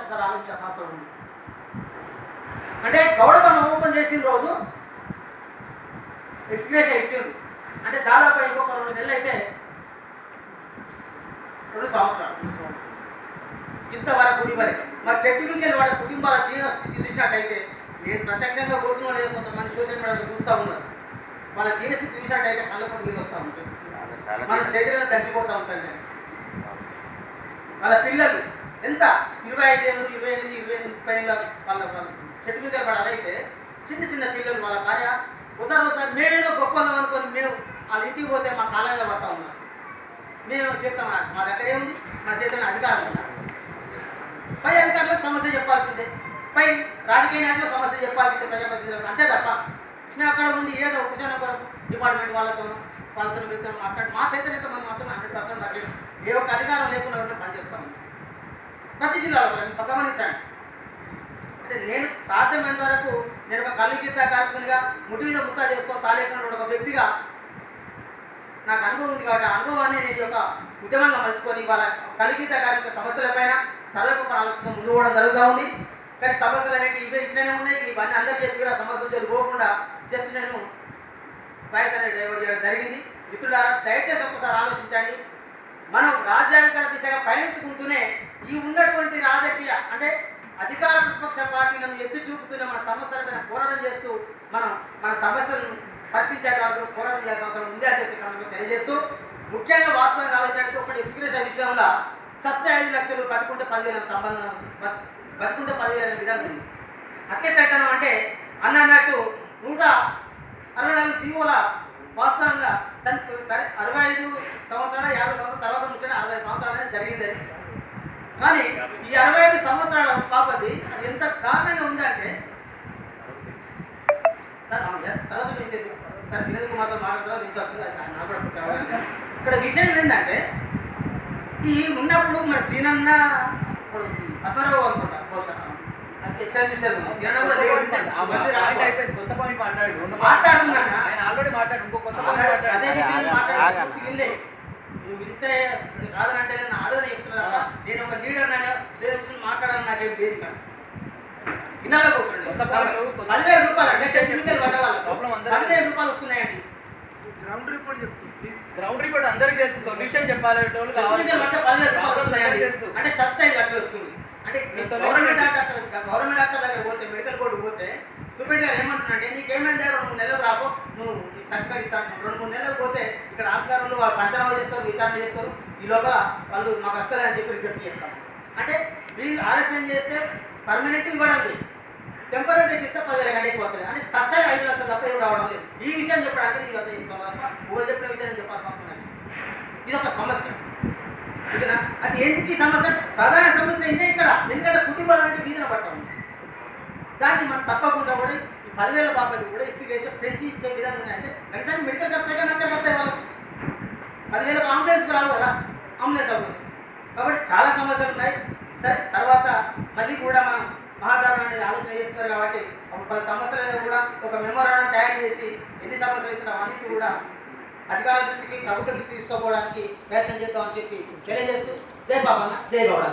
సంవత్సరాలు శాస్త్రం ఉంది. అంటే గౌడమ్మను ఓపెన్ చేసిన రోజు ఎక్స్ప్రెషన్ ఇచ్చింది అంటే దాదాపు ఇంకొక రెండు నెలలు అయితే రెండు సంవత్సరాలు. ఇంతవరకు మరి మరి చెట్టుకి వాళ్ళ కుటుంబాల దీనస్థితి చూసినట్టయితే నేను ప్రత్యక్షంగా కోరుకున్నా లేదా కొంతమంది సోషల్ మీడియాలో చూస్తూ ఉన్నారు. వాళ్ళ దీనస్థితి చూసినట్టయితే కళ్ళ కూడా నీళ్ళు వస్తూ ఉంటాయి మన శరీరంగా దర్శిపోతూ ఉంటాను నేను వాళ్ళ పిల్లలు ఎంత? ఇరవై ఐదు ఏళ్ళు ఇరవై ఎనిమిది ఇరవై ఎనిమిది ముప్పై ఏళ్ళ వాళ్ళ వాళ్ళ చెట్టు మీద అయితే చిన్న చిన్న పిల్లలు వాళ్ళ భార్య ఒకసారి ఒకసారి మేమేదో గొప్ప అనుకొని మేము వాళ్ళ ఇంటికి పోతే మా కాళ్ళ మీద పడతా ఉన్నాం. మేము చేస్తాం నాకు మా దగ్గర ఏముంది? మా చేతుల్లో అధికారం ఉన్నారు పై అధికారులకు సమస్య చెప్పాల్సిందే. పై రాజకీయ నాయకులకు సమస్య చెప్పాల్సిందే ప్రజాప్రతినిధులకు. అంతే తప్ప మేము అక్కడ ఉండి ఏదో ఉపశమనం కొరకు డిపార్ట్మెంట్ వాళ్ళతో వాళ్ళతో వీళ్ళతో మాట్లాడి మా చైతన్యత మనం మాత్రం హండ్రెడ్ పర్సెంట్ నాకు ఏ ఒక్క అధికారం లేకుండా మేము పనిచేస్తాము ప్రతి జిల్లాలో గమనించండి అంటే నేను సాధ్యమైనంత వరకు నేను ఒక కళ్ళు గీత కార్మికునిగా ముట్టి మీద ముత్తా చేసుకో తాలేకుండా ఒక వ్యక్తిగా నాకు అనుభవం ఉంది కాబట్టి ఆ అనుభవాన్ని నేను ఒక ఉద్యమంగా మలుచుకొని వాళ్ళ కలిగీత కార్మిక సమస్యలపైన సర్వేపర ఆలోచన ముందు కూడా జరుగుతూ ఉంది. కానీ సమస్యలు అనేవి ఇవే ఇట్లనే ఉన్నాయి. ఇవన్నీ అందరూ చెప్పి సమస్యలు జోలికి పోకుండా జస్ట్ నేను వాయిస్ అనేది డైవర్ట్ చేయడం జరిగింది. మిత్రులారా దయచేసి ఒక్కసారి ఆలోచించండి. మనం రాజ్యాంగ దిశగా పయనించుకుంటూనే ఈ ఉన్నటువంటి రాజకీయ అంటే అధికార ప్రతిపక్ష పార్టీలను ఎత్తి చూపుతున్న మన సమస్యలపైన పోరాటం చేస్తూ మనం మన సమస్యలను పరిష్కరించే వరకు పోరాటం చేయాల్సిన అవసరం ఉంది అని చెప్పి సందర్భంగా తెలియజేస్తూ ముఖ్యంగా వాస్తవంగా ఆలోచించడానికి ఒకటి ఎక్స్ప్రెషన్ విషయంలో చస్తే ఐదు లక్షలు బతుకుంటే పదివేల సంబంధం బతు- బతుకుంటే పదివేల విధానం ఉంది. అట్లే పెట్టడం అంటే అన్న అన్నట్టు నూట అరవై నాలుగు జీవోల వాస్తవంగా సరే అరవై ఐదు సంవత్సరాల యాభై సంవత్సరాల తర్వాత ముఖ్యంగా అరవై సంవత్సరాలు జరిగింది కానీ ఈ అరవై ఐదు సంవత్సరాల బాపతి అది ఎంత దారుణంగా ఉందంటే. తర్వాత చెప్పి సార్ వినోద్ కుమార్తో మాట్లాడతా నుంచి అది నాకు కూడా. ఇక్కడ విషయం ఏంటంటే ఈ ఉన్నప్పుడు మరి సీనన్న ఇప్పుడు పద్మరావు అనుకుంటా బహుశా అది ఎక్సైజ్ మినిస్టర్ ఉన్నాడు. సీనన్న కూడా లేడు. ఆ బస్సు పాయింట్ రాకపో- అయిపోయింది. కొత్త పాయింట్ మాట్లాడు రెండు మాట్లాడుతున్నానా? ఆయన ఆల్రెడీ మాట్లాడు ఇంకో కొత్త పాయింట్ అదే విషయం మాట్లాడే. నువ్వు వింటే కాదనంటే నేను ఆడదని చెప్తున్నా తప్ప నేను ఒక లీడర్ నేను సేల్స్ మాట్లాడాలని నాకేం లేదు ఇక్కడ. పదివేల రూపాయలు అంటే. పదివేల రూపాయలు వస్తున్నాయండి గ్రౌండ్ రిపోర్ట్ చెప్తుంది గ్రౌండ్ రిపోర్ట్ అందరికి తెలుసు. సొల్యూషన్ చెప్పాలి అంటే పదివేల రూపాయలు అందరికీ వస్తున్నాయండి తెలుసు. అంటే చస్తే ఐదు లక్షలు వస్తుంది. అంటే గవర్నమెంట్? డాక్టర్ గవర్నమెంట్ డాక్టర్ దగ్గర పోతే మెడికల్ బోర్డు పోతే సూపరింట్ గారు ఏమంటున్నాడంటే నీకేమైంది రెండు మూడు నెలలకు రాపో నువ్వు నీకు సర్టిఫికేట్ ఇస్తాను రెండు మూడు నెలలకు పోతే ఇక్కడ ఆఫ్గారులు వాళ్ళు పంచనామా చేస్తారు విచారణ చేస్తారు ఈ లోపల వాళ్ళు మాకు వస్తుంది అని చెప్పి రిజెక్ట్ చేస్తారు. అంటే వీళ్ళు ఆలస్యం చేస్తే పర్మనెంట్ ఇవ్వడం లేదు. టెంపరీ తెచ్చిస్తే పదివేల గంటకి పోతుంది అంటే సస్తాయి ఐదు లక్షలు తప్ప ఏం రావడం లేదు. ఈ విషయం చెప్పడానికి నీకు అంత చెప్తాను తప్ప ఊరు చెప్పిన విషయం చెప్పాల్సిన అవసరం లేదు. ఇది ఒక సమస్య. ఓకేనా? అది ఎందుకు ఈ సమస్య? ప్రధాన సమస్య ఇదే ఇక్కడ ఎందుకంటే కుటుంబాలు అంటే వీధిన పడతా ఉంది దాన్ని మనం తప్పకుండా కూడా ఈ పదివేల బాబాలు కూడా ఎక్సిగేషన్ పెంచి ఇచ్చే విధానం ఉన్నాయి. అంటే కనీసం మెడికల్ ఖర్చు అయితే వస్తాయి వాళ్ళకి. పదివేలకు అంబులెన్స్కి రావు కదా అంబులెన్స్ అవుతుంది కాబట్టి చాలా సమస్యలు ఉన్నాయి. సరే తర్వాత మళ్ళీ కూడా మనం మహాధారణ అనేది ఆలోచన చేస్తున్నారు కాబట్టి ఒక పలు సమస్యల మీద కూడా ఒక మెమోరాండం తయారు చేసి ఎన్ని సమస్యలు అయితే అన్నిటి కూడా అధికారుల దృష్టికి ప్రభుత్వ దృష్టి తీసుకోపోవడానికి ప్రయత్నం చేద్దామని చెప్పి తెలియజేస్తూ జై బాబన్న జై గౌడ